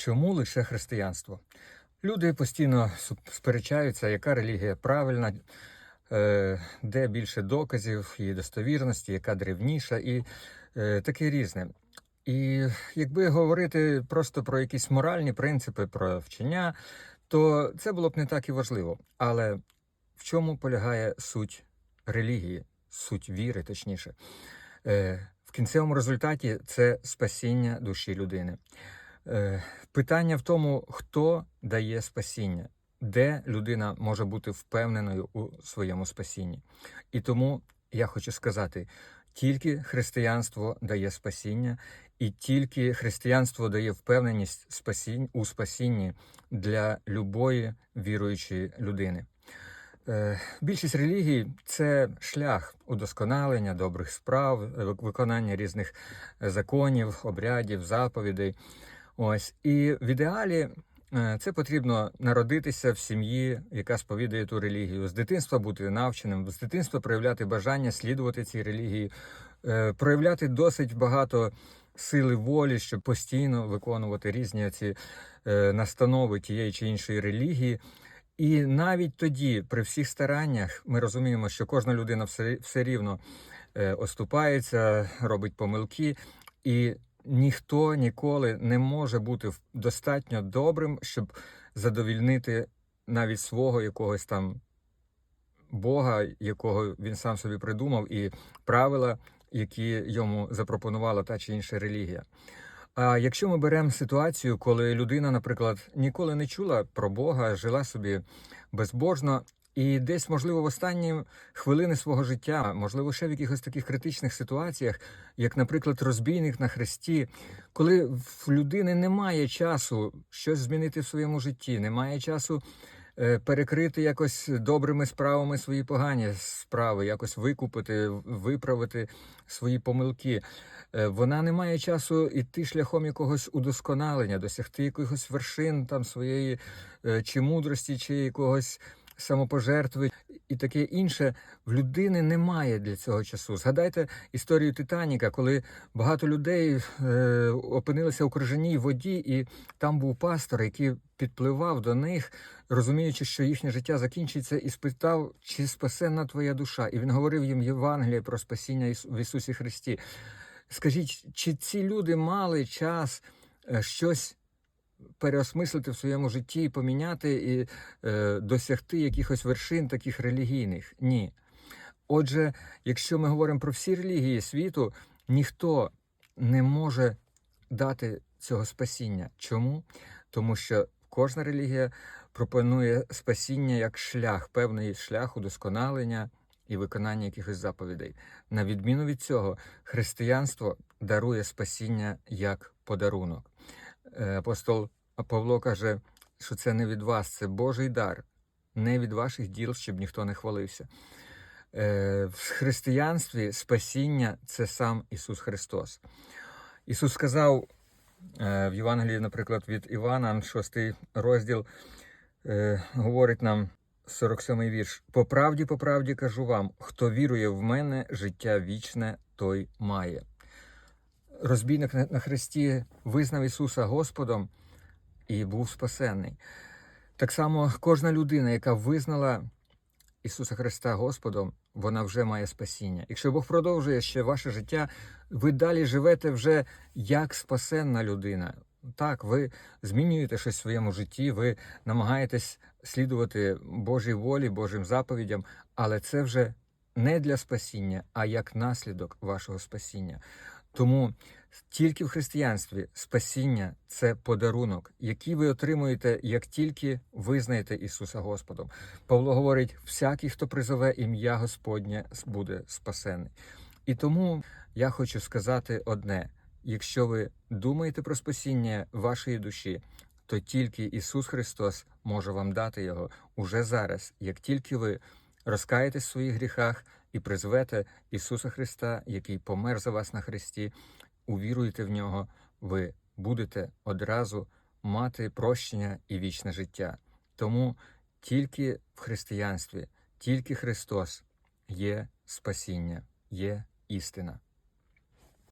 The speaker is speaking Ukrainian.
Чому лише християнство? Люди постійно сперечаються, яка релігія правильна, е, де більше доказів і достовірності, яка древніша, і е, таке різне. І якби говорити просто про якісь моральні принципи, про вчення, то це було б не так і важливо. Але в чому полягає суть релігії, суть віри, точніше? Е, В кінцевому результаті це спасіння душі людини. Е, Питання в тому, хто дає спасіння, де людина може бути впевненою у своєму спасінні. І тому я хочу сказати: тільки християнство дає спасіння, і тільки християнство дає впевненість спасінь, у спасінні для любої віруючої людини. Е, Більшість релігій це шлях удосконалення добрих справ, виконання різних е, законів, обрядів, заповідей. Ось. І в ідеалі е, це потрібно народитися в сім'ї, яка сповідує ту релігію, з дитинства бути навченим, з дитинства проявляти бажання слідувати цій релігії, е, проявляти досить багато сили волі, щоб постійно виконувати різні ці е, настанови тієї чи іншої релігії. І навіть тоді, при всіх стараннях, ми розуміємо, що кожна людина все, все рівно оступається, робить помилки, і ніхто ніколи не може бути достатньо добрим, щоб задовільнити навіть свого якогось там Бога, якого він сам собі придумав, і правила, які йому запропонувала та чи інша релігія. А якщо ми беремо ситуацію, коли людина, наприклад, ніколи не чула про Бога, жила собі безбожно, і десь, можливо, в останні хвилини свого життя, можливо, ще в якихось таких критичних ситуаціях, як, наприклад, розбійник на хресті, коли в людини немає часу щось змінити в своєму житті, немає часу е, перекрити якось добрими справами свої погані справи, якось викупити, виправити свої помилки. Е, Вона не має часу йти шляхом якогось удосконалення, досягти якихось вершин там своєї е, чи мудрості, чи якогось самопожертви і таке інше. В людини немає для цього часу. Згадайте історію Титаніка, коли багато людей е, опинилися у крижаній воді, і там був пастор, який підпливав до них, розуміючи, що їхнє життя закінчиться, і спитав, чи спасенна твоя душа. І він говорив їм Євангеліє про спасіння в Ісусі Христі. Скажіть, чи ці люди мали час е, щось переосмислити в своєму житті, поміняти і е, досягти якихось вершин таких релігійних? Ні. Отже, якщо ми говоримо про всі релігії світу, ніхто не може дати цього спасіння. Чому? Тому що кожна релігія пропонує спасіння як шлях, певний шлях удосконалення і виконання якихось заповідей. На відміну від цього, християнство дарує спасіння як подарунок. Е, Апостол Павло каже, що це не від вас, це Божий дар, не від ваших діл, щоб ніхто не хвалився. Е, В християнстві спасіння це сам Ісус Христос. Ісус сказав е, в Євангелії, наприклад, від Івана, 6 розділ, говорить нам 47-й вірш. По правді, по правді кажу вам, хто вірує в мене, життя вічне, той має. Розбійник на хресті визнав Ісуса Господом і був спасенний. Так само кожна людина, яка визнала Ісуса Христа Господом, вона вже має спасіння. Якщо Бог продовжує ще ваше життя, ви далі живете вже як спасенна людина. Так, ви змінюєте щось в своєму житті, ви намагаєтесь слідувати Божій волі, Божим заповідям, але це вже не для спасіння, а як наслідок вашого спасіння. Тому тільки в християнстві спасіння це подарунок, який ви отримуєте, як тільки визнаєте Ісуса Господом. Павло говорить: всякий, хто призове ім'я Господнє, буде спасений. І тому я хочу сказати одне: якщо ви думаєте про спасіння вашої душі, то тільки Ісус Христос може вам дати його уже зараз, як тільки ви розкаєтесь в своїх гріхах і призвете Ісуса Христа, який помер за вас на Христі, увіруєте в нього, ви будете одразу мати прощення і вічне життя. Тому тільки в християнстві, тільки Христос є спасіння, є істина.